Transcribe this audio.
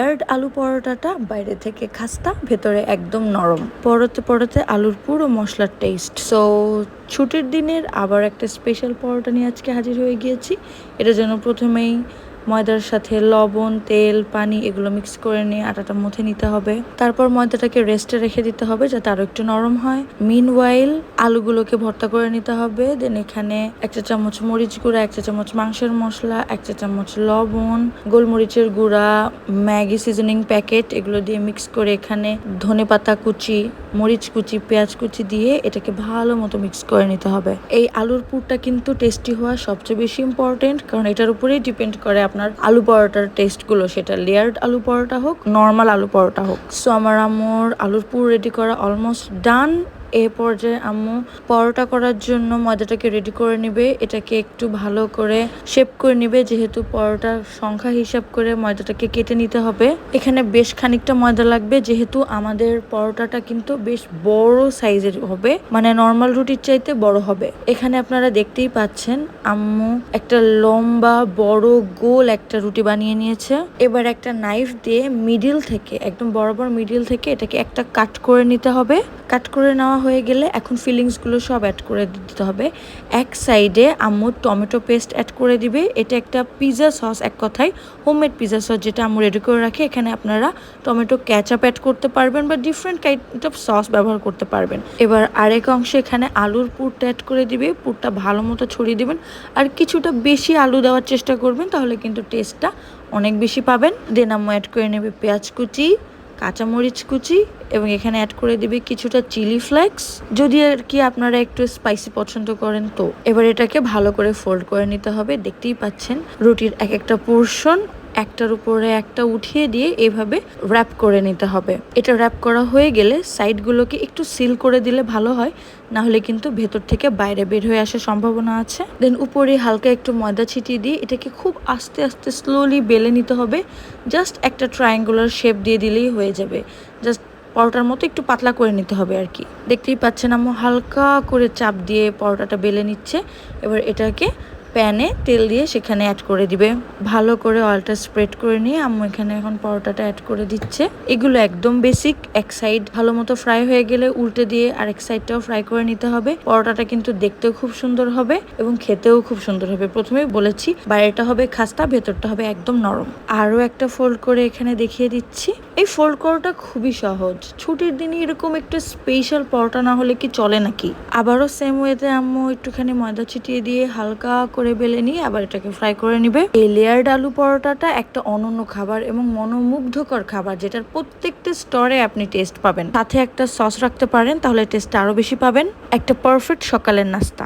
Layered আলু পরোটাটা বাইরে থেকে খাস্তা, ভেতরে একদম নরম। পরোতে পরোতে আলুর পুরো মশলার টেস্ট সো ছুটির দিনের আবার একটা স্পেশাল পরোটা নিয়ে আজকে হাজির হয়ে গিয়েছি। এটা যেন প্রথমেই ময়দার সাথে লবণ, তেল, পানি এগুলো মিক্স করে নিয়ে আটাটা মুথে নিতে হবে। তারপর ময়দাটাকে রেস্টে রেখে দিতে হবে যাতে আরও একটু নরম হয়। মিন ওয়াইল আলুগুলোকে ভর্তা করে নিতে হবে। দেন এখানে এক চা চামচ মরিচ গুঁড়া, এক চা চামচ মাংসের মশলা, এক চা চামচ লবণ, গোলমরিচের গুঁড়া, ম্যাগি সিজনিং প্যাকেট এগুলো দিয়ে মিক্স করে এখানে ধনে পাতা কুচি, মরিচ কুচি, পেঁয়াজ কুচি দিয়ে এটাকে ভালো মতো মিক্স করে নিতে হবে। এই আলুর পুরটা কিন্তু টেস্টি হওয়া সবচেয়ে বেশি ইম্পর্টেন্ট কারণ এটার উপরেই ডিপেন্ড করে আপনার আলু পরোটার টেস্টগুলো সেটা লেয়ার্ড আলু পরোটা হোক নর্মাল আলু পরোটা হোক। সো আমার আমর আলুর পুর রেডি করা অলমোস্ট ডান এ পর্যায়ে আম্মু পরোটা করার জন্য ময়দাটাকে রেডি করে নেবে। এটাকে একটু ভালো করে শেপ করে নেবে, যেহেতু পরোটার সংখ্যা হিসাব করে ময়দাটাকে কেটে নিতে হবে। এখানে বেশ খানিকটা ময়দা লাগবে, যেহেতু আমাদের পরোটাটা কিন্তু বেশ বড় সাইজের হবে মানে নর্মাল রুটির চাইতে বড় হবে। এখানে আপনারা দেখতেই পাচ্ছেন, আম্মু একটা লম্বা, বড়, গোল একটা রুটি বানিয়ে নিয়েছে। এবার একটা নাইফ দিয়ে মিডিল থেকে, একদম বরাবর মিডিল থেকে এটাকে একটা কাট করে নিতে হবে। কাট করে নেওয়া হয়ে গেলে এখন ফিলিংসগুলো সব অ্যাড করে দিতে হবে। এক সাইডে আম্মু টমেটো পেস্ট অ্যাড করে দিবে। এটা একটা পিৎজা সস এক কথায় হোমমেড পিৎজা সস যেটা আম্মু রেডি করে রাখে। এখানে আপনারা টমেটো ক্যাচআপ অ্যাড করতে পারবেন বা ডিফারেন্ট কাইন্ড অফ সস ব্যবহার করতে পারবেন। এবার আরেক অংশে এখানে আলুর পুরটা অ্যাড করে দিবে। পুরটা ভালো মতো ছড়িয়ে দিবেন। আর কিছুটা বেশি আলু দেওয়ার চেষ্টা করবেন, তাহলে কিন্তু টেস্টটা অনেক বেশি পাবেন। দেন আম্মু অ্যাড করে নেবে পেঁয়াজ কুচি। কাঁচামরিচ কুচি এবং এখানে অ্যাড করে দিবে কিছুটা চিলি ফ্লেক্স যদি আর কি আপনারা একটু স্পাইসি পছন্দ করেন তো। এবার এটাকে ভালো করে ফোল্ড করে নিতে হবে। দেখতেই পাচ্ছেন রুটির এক একটা পোর্শন একটার উপরে একটা উঠিয়ে দিয়ে এভাবে র্যাপ করে নিতে হবে। এটা র্যাপ করা হয়ে গেলে সাইডগুলোকে একটু সিল করে দিলে ভালো হয় না হলে কিন্তু ভেতর থেকে বাইরে বের হয়ে আসার সম্ভাবনা আছে। দেন উপরে হালকা একটু ময়দা ছিটিয়ে দিয়ে এটাকে খুব আস্তে আস্তে স্লোলি বেলে নিতে হবে। জাস্ট একটা ট্রায়াঙ্গুলার শেপ দিয়ে দিলেই হয়ে যাবে। জাস্ট পরোটার মতো একটু পাতলা করে নিতে হবে আর কি। দেখতেই পাচ্ছেন আম্মু হালকা করে চাপ দিয়ে পরোটাটা বেলে নিচ্ছে। এবার এটাকে প্যানে তেল দিয়ে সেখানে অ্যাড করে দিবে। ভালো করে অয়েলটা স্প্রেড করে নিয়ে আম্মু এখানে এখন পরোটাটা অ্যাড করে দিচ্ছে। এগুলো একদম বেসিক এক সাইড ভালো মতো ফ্রাই হয়ে গেলে উল্টে দিয়ে আরেক সাইডটাও ফ্রাই করে নিতে হবে। পরোটাটা কিন্তু দেখতেও খুব সুন্দর হবে এবং খেতেও খুব সুন্দর হবে। প্রথমেই বলেছি, বাইরেটা হবে খাস্তা, ভেতরটা হবে একদম নরম। আরও একটা ফোল্ড করে এখানে দেখিয়ে দিচ্ছি। এই ফোল্ড করাটা খুবই সহজ। ছুটির দিনে এরকম একটু স্পেশাল পরোটা না হলে কি চলে নাকি? আবারও সেম ওয়েতে আম্মু একটুখানি ময়দা ছিটিয়ে দিয়ে হালকা করে বেলে নিয়ে আবার এটাকে ফ্রাই করে নিবে। এই লেয়ার্ড আলু পরোটাটা একটা অনন্য খাবার এবং মনোমুগ্ধকর খাবার যেটার প্রত্যেকটা স্টরে আপনি টেস্ট পাবেন। সাথে একটা সস রাখতে পারেন, তাহলে টেস্ট আরও বেশি পাবেন। একটা পারফেক্ট সকালের নাস্তা।